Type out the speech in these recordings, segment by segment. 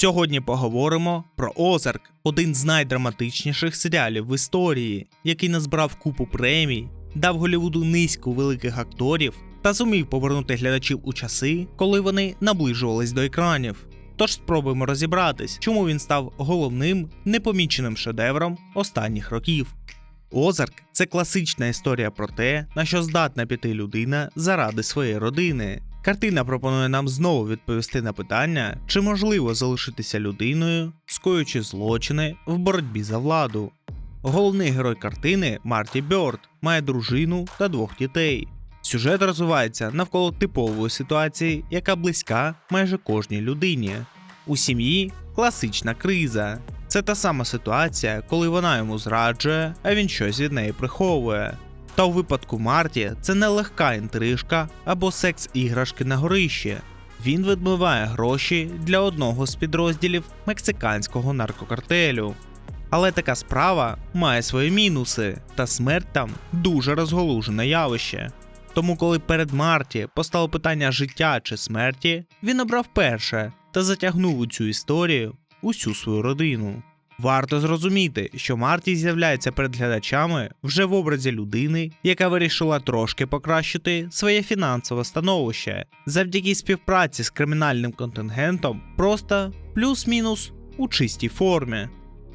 Сьогодні поговоримо про Озарк, один з найдраматичніших серіалів в історії, який назбирав купу премій, дав Голівуду низку великих акторів та зумів повернути глядачів у часи, коли вони наближувались до екранів. Тож спробуємо розібратись, чому він став головним непоміченим шедевром останніх років. Озарк це класична історія про те, на що здатна піти людина заради своєї родини. Картина пропонує нам знову відповісти на питання, чи можливо залишитися людиною, скоюючи злочини в боротьбі за владу. Головний герой картини Марті Бьорд має дружину та двох дітей. Сюжет розвивається навколо типової ситуації, яка близька майже кожній людині. У сім'ї класична криза. Це та сама ситуація, коли вона йому зраджує, а він щось від неї приховує. Та у випадку Марті це не легка інтрижка або секс-іграшки на горищі. Він відмиває гроші для одного з підрозділів мексиканського наркокартелю. Але така справа має свої мінуси, та смерть там дуже розголужене явище. Тому, коли перед Марті постало питання життя чи смерті, він обрав перше та затягнув у цю історію усю свою родину. Варто зрозуміти, що Марті з'являється перед глядачами вже в образі людини, яка вирішила трошки покращити своє фінансове становище завдяки співпраці з кримінальним контингентом, просто плюс-мінус у чистій формі.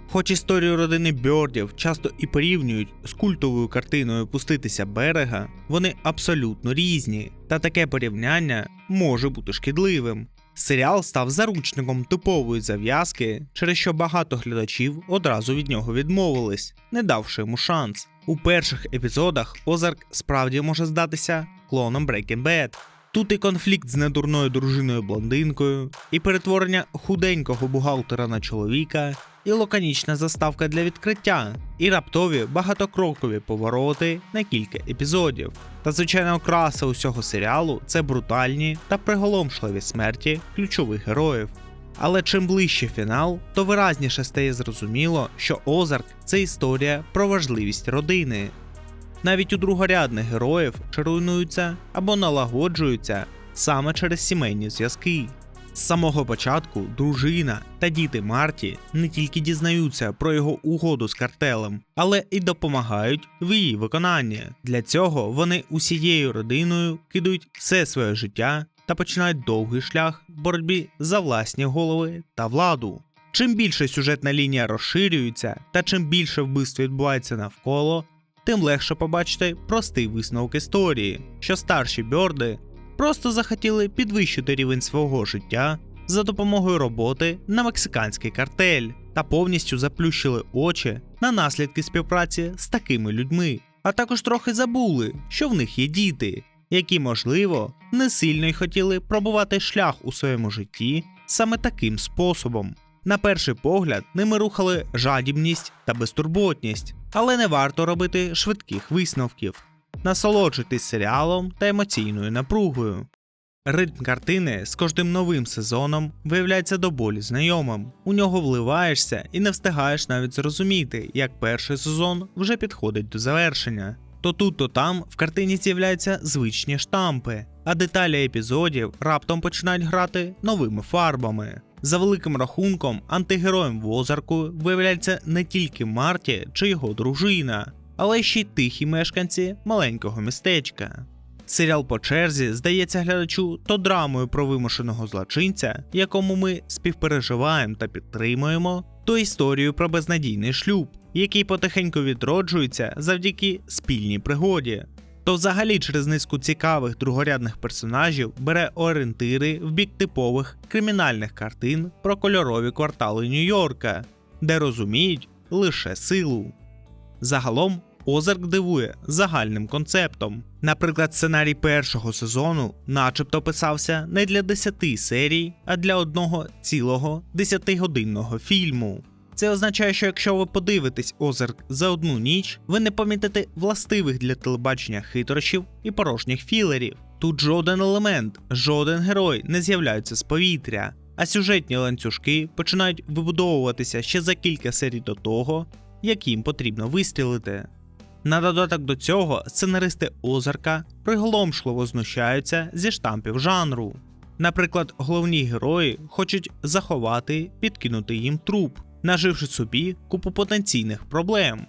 Хоч історію родини Бьордів часто і порівнюють з культовою картиною Пуститися берега, вони абсолютно різні, та таке порівняння може бути шкідливим. Серіал став заручником типової зав'язки, через що багато глядачів одразу від нього відмовились, не давши йому шанс. У перших епізодах Озарк справді може здатися клоном Breaking Bad. Тут і конфлікт з недурною дружиною блондинкою, і перетворення худенького бухгалтера на чоловіка, і лаконічна заставка для відкриття, і раптові багатокрокові повороти на кілька епізодів. Та звичайна окраса усього серіалу це брутальні та приголомшливі смерті ключових героїв. Але чим ближче фінал, то виразніше стає зрозуміло, що Озарк це історія про важливість родини. Навіть у другорядних героїв чи руйнуються або налагоджуються саме через сімейні зв'язки. З самого початку дружина та діти Марті не тільки дізнаються про його угоду з картелем, але і допомагають в її виконанні. Для цього вони усією родиною кидають все своє життя та починають довгий шлях в боротьбі за власні голови та владу. Чим більше сюжетна лінія розширюється, та чим більше вбивств відбувається навколо, тим легше побачити простий висновок історії, що старші бьорди просто захотіли підвищити рівень свого життя за допомогою роботи на мексиканський картель та повністю заплющили очі на наслідки співпраці з такими людьми, а також трохи забули, що в них є діти, які, можливо, не сильно й хотіли пробувати шлях у своєму житті саме таким способом. На перший погляд, ними рухали жадібність та безтурботність, але не варто робити швидких висновків. Насолоджуйтесь серіалом та емоційною напругою. Ритм картини з кожним новим сезоном виявляється до болі знайомим. У нього вливаєшся і не встигаєш навіть зрозуміти, як перший сезон вже підходить до завершення. То тут, то там в картині з'являються звичні штампи, а деталі епізодів раптом починають грати новими фарбами. За великим рахунком, антигероєм в Озарку виявляється не тільки Марті чи його дружина, але ще й тихі мешканці маленького містечка. Серіал по черзі здається глядачу то драмою про вимушеного злочинця, якому ми співпереживаємо та підтримуємо, то історією про безнадійний шлюб, який потихеньку відроджується завдяки спільній пригоді. То взагалі через низку цікавих другорядних персонажів бере орієнтири в бік типових кримінальних картин про кольорові квартали Нью-Йорка, де розуміють лише силу. Загалом Озарк дивує загальним концептом. Наприклад, сценарій першого сезону, начебто, писався не для 10 серій, а для одного цілого 10-годинного фільму. Це означає, що якщо ви подивитесь Озарк за одну ніч, ви не помітите властивих для телебачення хитрощів і порожніх філерів. Тут жоден елемент, жоден герой не з'являються з повітря, а сюжетні ланцюжки починають вибудовуватися ще за кілька серій до того, як їм потрібно вистрілити. На додаток до цього сценаристи Озарка приголомшливо знущаються зі штампів жанру. Наприклад, головні герої хочуть заховати, підкинути їм труп, наживши собі купу потенційних проблем,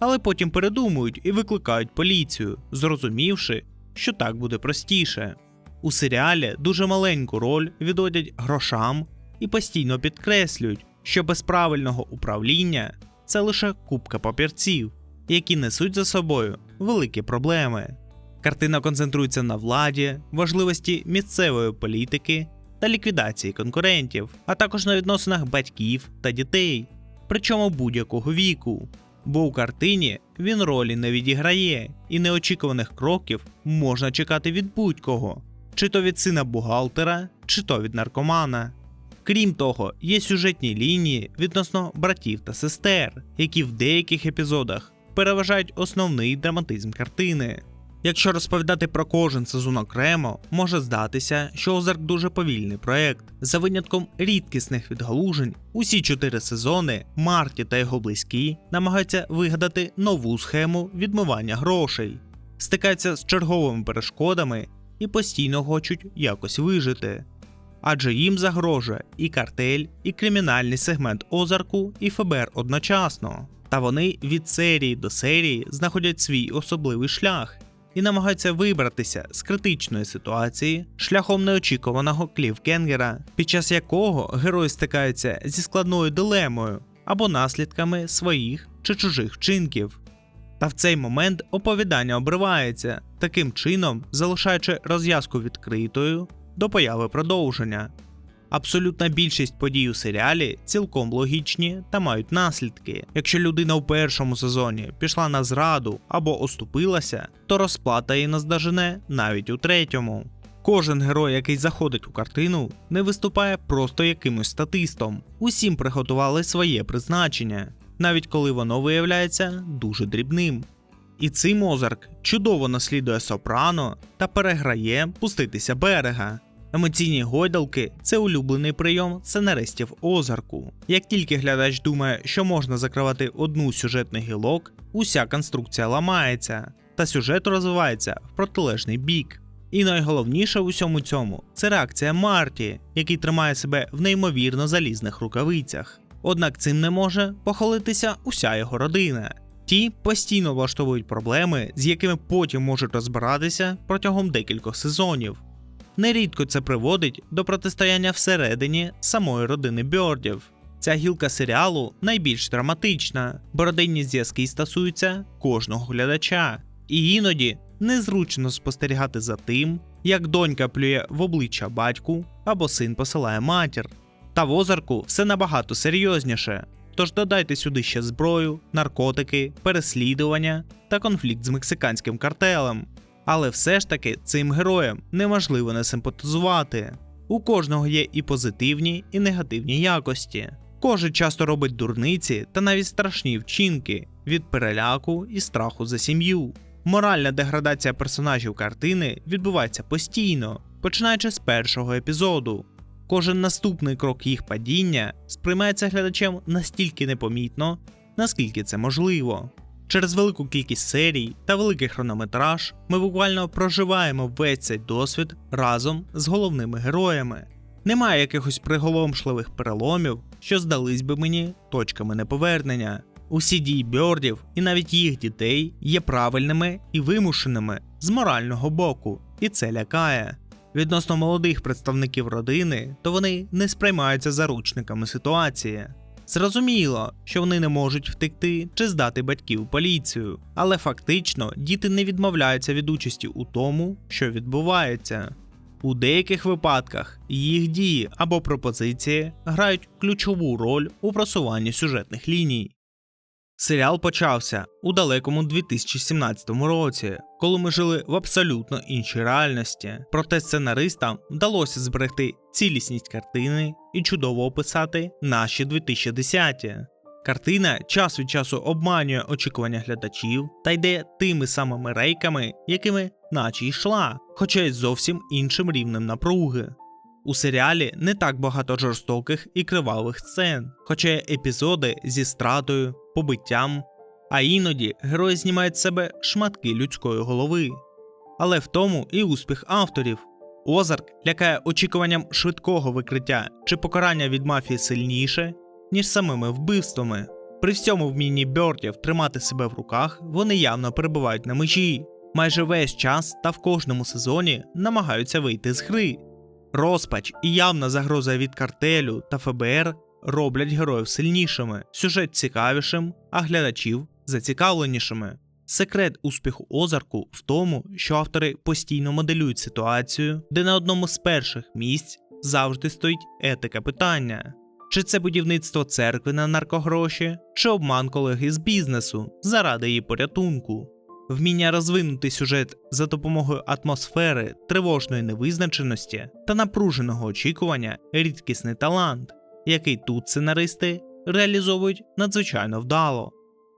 але потім передумують і викликають поліцію, зрозумівши, що так буде простіше. У серіалі дуже маленьку роль відводять грошам і постійно підкреслюють, що без правильного управління це лише купка папірців, які несуть за собою великі проблеми. Картина концентрується на владі, важливості місцевої політики та ліквідації конкурентів, а також на відносинах батьків та дітей, причому будь-якого віку. Бо у картині він ролі не відіграє, і неочікуваних кроків можна чекати від будь-кого, чи то від сина бухгалтера, чи то від наркомана. Крім того, є сюжетні лінії відносно братів та сестер, які в деяких епізодах переважають основний драматизм картини. Якщо розповідати про кожен сезон окремо, може здатися, що Озарк дуже повільний проект. За винятком рідкісних відгалужень, усі чотири сезони Марті та його близькі намагаються вигадати нову схему відмивання грошей, стикаються з черговими перешкодами і постійно хочуть якось вижити. Адже їм загрожує і картель, і кримінальний сегмент Озарку, і ФБР одночасно. Та вони від серії до серії знаходять свій особливий шлях і намагаються вибратися з критичної ситуації шляхом неочікуваного клівкенгера, під час якого герої стикаються зі складною дилемою або наслідками своїх чи чужих вчинків. Та в цей момент оповідання обривається, таким чином залишаючи розв'язку відкритою до появи продовження. Абсолютна більшість подій у серіалі цілком логічні та мають наслідки. Якщо людина у першому сезоні пішла на зраду або оступилася, то розплата її наздожене навіть у третьому. Кожен герой, який заходить у картину, не виступає просто якимось статистом. Усім приготували своє призначення, навіть коли воно виявляється дуже дрібним. І цей Мозарк чудово наслідує сопрано та переграє пуститися берега. Емоційні гойдалки це улюблений прийом сценаристів Озарку. Як тільки глядач думає, що можна закривати одну з сюжетних гілок, уся конструкція ламається, та сюжет розвивається в протилежний бік. І найголовніше в усьому цьому це реакція Марті, який тримає себе в неймовірно залізних рукавицях. Однак цим не може похвалитися уся його родина. Ті постійно влаштовують проблеми, з якими потім можуть розбиратися протягом декількох сезонів. Нерідко це приводить до протистояння всередині самої родини Бьордів. Ця гілка серіалу найбільш драматична, бо родинні зв'язки стосуються кожного глядача, і іноді незручно спостерігати за тим, як донька плює в обличчя батьку або син посилає матір. Та в озарку все набагато серйозніше. Тож додайте сюди ще зброю, наркотики, переслідування та конфлікт з мексиканським картелем. Але все ж таки цим героям неможливо не симпатизувати. У кожного є і позитивні, і негативні якості. Кожен часто робить дурниці та навіть страшні вчинки від переляку і страху за сім'ю. Моральна деградація персонажів картини відбувається постійно, починаючи з першого епізоду. Кожен наступний крок їх падіння сприймається глядачем настільки непомітно, наскільки це можливо. Через велику кількість серій та великий хронометраж ми буквально проживаємо весь цей досвід разом з головними героями. Немає якихось приголомшливих переломів, що здались би мені точками неповернення. Усі дії бьордів і навіть їх дітей є правильними і вимушеними з морального боку, і це лякає. Відносно молодих представників родини, то вони не сприймаються заручниками ситуації. Зрозуміло, що вони не можуть втекти чи здати батьків поліцію, але фактично діти не відмовляються від участі у тому, що відбувається. У деяких випадках їх дії або пропозиції грають ключову роль у просуванні сюжетних ліній. Серіал почався у далекому 2017 році, коли ми жили в абсолютно іншій реальності. Проте сценаристам вдалося зберегти цілісність картини і чудово описати наші 2010-ті. Картина час від часу обманює очікування глядачів та йде тими самими рейками, якими наче йшла, хоча й зовсім іншим рівнем напруги. У серіалі не так багато жорстоких і кривавих сцен, хоча є епізоди зі стратою, побиттям, а іноді герої знімають з себе шматки людської голови. Але в тому і успіх авторів. Озарк лякає очікуванням швидкого викриття чи покарання від мафії сильніше, ніж самими вбивствами. При всьому вмінні Бьордів тримати себе в руках, вони явно перебувають на межі. Майже весь час та в кожному сезоні намагаються вийти з гри. Розпач і явна загроза від картелю та ФБР роблять героїв сильнішими, сюжет цікавішим, а глядачів зацікавленішими. Секрет успіху Озарку в тому, що автори постійно моделюють ситуацію, де на одному з перших місць завжди стоїть етика питання. Чи це будівництво церкви на наркогроші, чи обман колеги з бізнесу заради її порятунку. Вміння розвинути сюжет за допомогою атмосфери, тривожної невизначеності та напруженого очікування рідкісний талант, який тут сценаристи реалізовують надзвичайно вдало.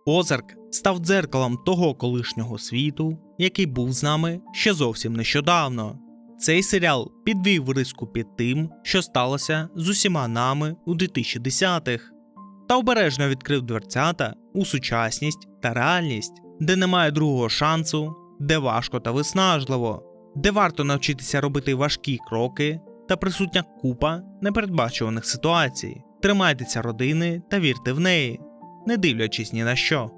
Озарк став дзеркалом того колишнього світу, який був з нами ще зовсім нещодавно. Цей серіал підвів риску під тим, що сталося з усіма нами у 2010-х, та обережно відкрив дверцята у сучасність та реальність, де немає другого шансу, де важко та виснажливо, де варто навчитися робити важкі кроки та присутня купа непередбачуваних ситуацій. Тримайтеся родини та вірте в неї, не дивлячись ні на що.